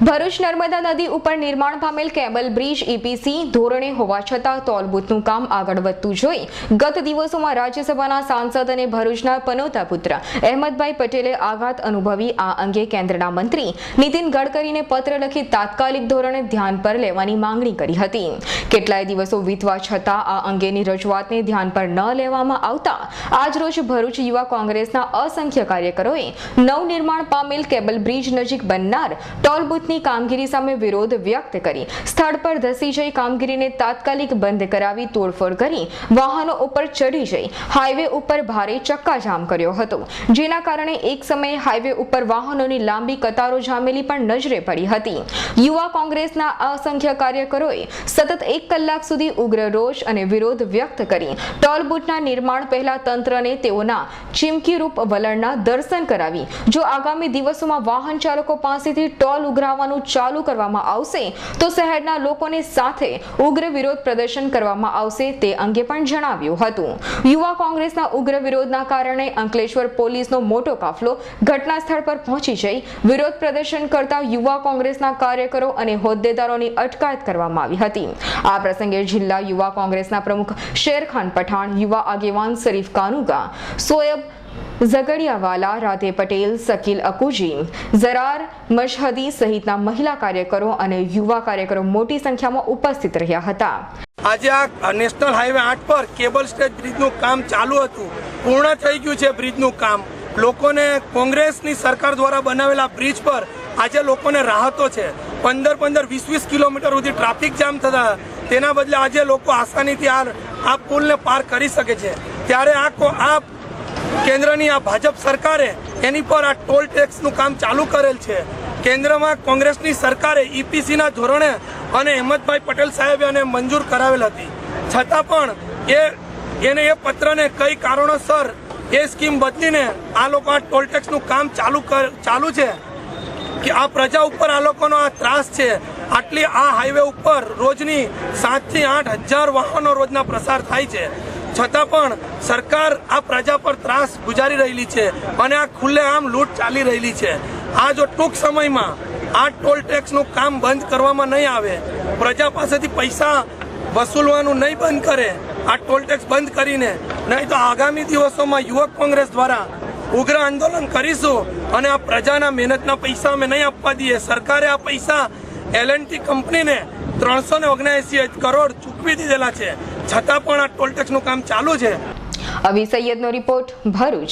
ભરૂચ નર્મદા નદી ઉપર નિર્માણ પામેલ કેબલ બ્રિજ ઈપીસી ધોરણે હોવા છતાં તોલબૂતનું કામ આગળ વધતું જોઈ ગત દિવસોમાં રાજ્યસભાના સાંસદ અને ભરૂચના પનોતા પુત્ર અહેમદભાઈ પટેલે આઘાત અનુભવી આ અંગે કેન્દ્રના મંત્રી નીતિન ગડકરીને પત્ર લખી તાત્કાલિક ધોરણે ધ્યાન પર લેવાની માંગણી કરી હતી. કેટલાય દિવસો વીતવા છતાં આ અંગેની રજૂઆતને ધ્યાન પર ન લેવામાં આવતા આજરોજ ભરૂચ યુવા કોંગ્રેસના અસંખ્ય કાર્યકરોએ નવનિર્માણ પામેલ કેબલ બ્રિજ નજીક બનનાર ટોલ બૂથની કામગીરી સામે વિરોધ વ્યક્ત કરી. સ્થળ પર ધસી જઈ કામગીરીને તાત્કાલિક બંધ કરાવી તોડફોડ કરી. વાહનો ઉપર ચડી જઈ હાઈવે ઉપર ભારે ચક્કાજામ કર્યો હતો. જેના કારણે એક સમયે હાઈવે ઉપર વાહનોની લાંબી કતારો જામેલી પણ નજરે પડી હતી. યુવા કોંગ્રેસના અસંખ્ય કાર્યકરોએ સતત એક કલાક સુધી ઉગ્ર રોષ અને વિરોધ વ્યક્ત કરી. ટોલ બૂથના નિર્માણ પહેલા તંત્રને તેઓના ચીમકીરૂપ વલણના દર્શન કરાવી. જો આગામી દિવસોમાં વાહન ચાલકો પાસેથી ટોલ ઉઘરાવવાનું ચાલુ કરવામાં આવશે. તો શહેરના લોકોને સાથે ઉગ્ર વિરોધ પ્રદર્શન કરવામાં આવશે તે અંગે પણ જણાવ્યું હતું. યુવા કોંગ્રેસના ઉગ્ર વિરોધના કારણે અંકલેશ્વર પોલીસનો મોટો કાફલો ઘટના સ્થળ પર પહોંચી જઈ વિરોધ પ્રદર્શન કરતા યુવા કોંગ્રેસના કાર્યકરો અને હોદ્દેદારોની અટકાયત કરવામાં આવી હતી. આ પ્રસંગે જિલ્લા યુવા કોંગ્રેસના પ્રમુખ શેરખાન પઠાણ, યુવા આગેવાન શરીફ કાનુગા, સોયબ ઝગડિયાવાલા રાધે પટેલ શકીલ અકુજી, ઝરાર, મશહદી સહિતના મહિલા કાર્યકરો અને યુવા કાર્યકરો મોટી સંખ્યામાં ઉપસ્થિત રહ્યા હતા. આજે આ નેશનલ હાઈવે આઠ પર કેબલ સ્ટેજ બ્રિજનું કામ ચાલુ હતું. પૂર્ણ થઈ ગયું છે બ્રિજનું કામ. લોકોને કોંગ્રેસની સરકાર દ્વારા બનાવેલા બ્રિજ પર આજે લોકોને રાહતો છે. પંદર પંદર વીસ વીસ કિલોમીટર સુધી ટ્રાફિક જામ થતા તેના બદલે આજે લોકો આસાનીથી આ આ પુલને પાર કરી શકે છે. ત્યારે આ આ કેન્દ્રની આ ભાજપ સરકારે એની પર આ ટોલ ટેક્સનું કામ ચાલુ કરેલ છે. કેન્દ્રમાં કોંગ્રેસની સરકારે ઈપીસીના ધોરણે અને અહેમદભાઈ પટેલ સાહેબે એને મંજૂર કરાવેલ હતી. છતાં પણ એ એને એ પત્રને કઈ કારણોસર એ સ્કીમ બદલીને આ લોકો આ ટોલ ટેક્સનું કામ ચાલુ ચાલુ છે કે આ પ્રજા ઉપર આ લોકોનો આ ત્રાસ છે. આટલી આ હાઈવે ઉપર રોજની સાતથી આઠ હજાર વાહનો રોજના પ્રસાર થાય છે. છતાં પણ સરકાર આ પ્રજા પર ત્રાસ ગુજારી રહેલી છે અને આ ખુલ્લેઆમ લૂંટ ચાલી રહેલી છે. આ જો ટૂંક સમયમાં આ ટોલ ટેક્સનું કામ બંધ કરવામાં નહીં આવે, પ્રજા પાસેથી પૈસા વસૂલવાનું નહીં બંધ કરે, આ ટોલ ટેક્સ બંધ કરીને, નહીં તો આગામી દિવસોમાં યુવક કોંગ્રેસ દ્વારા ઉગ્ર આંદોલન કરીશું અને આ પ્રજાના મહેનતના પૈસા અમે નહીં આપવા દઈએ. સરકારે આ પૈસા એલ કંપનીને ત્રણસો ને ઓગણએસી કરોડ ચૂકવી દીધેલા છે. છતાં પણ આ ટોલ ટેક્સનું કામ ચાલુ છે. અવી સૈયદનો રિપોર્ટ ભરૂચ.